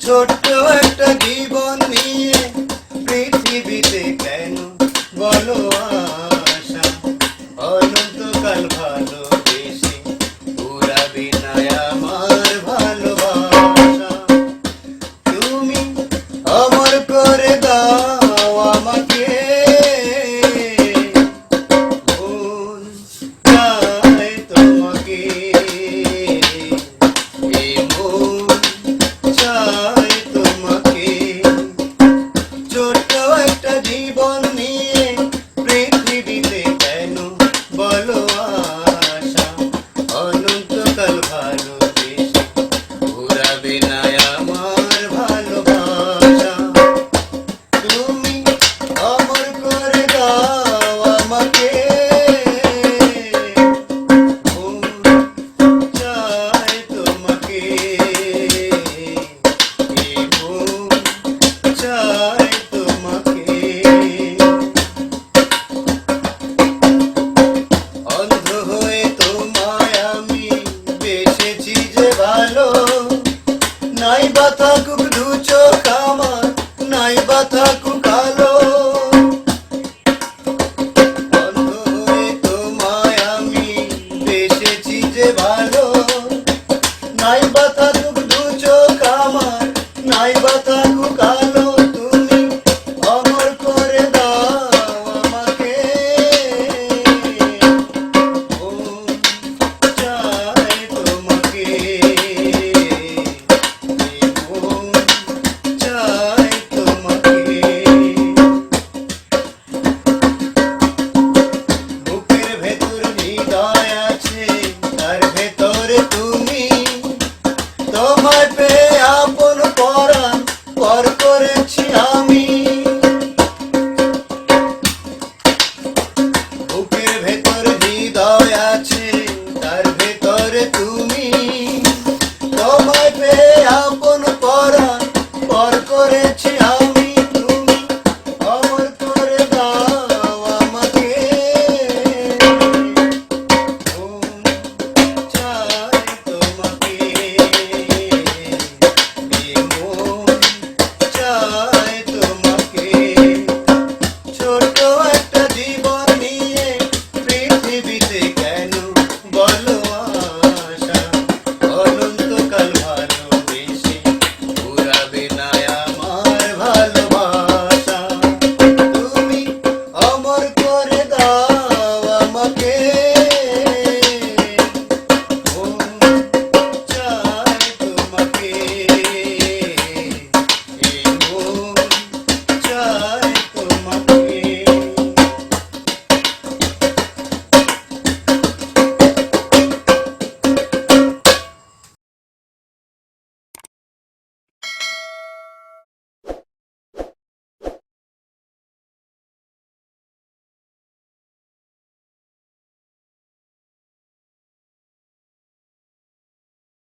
ছোট্ট একটা জীবন নিয়ে পৃথিবীতে কেন বলো আশা? অনন্তকাল ভালো বেশি আমার করে নাই বা থাকুক তোমায় আমি বেসেছি যে ভালো। নাই বা দু চোখ আমার, নাই বা থাকুক আলো তোমায় পেয়ে আপন করেছি আমি। ভেতর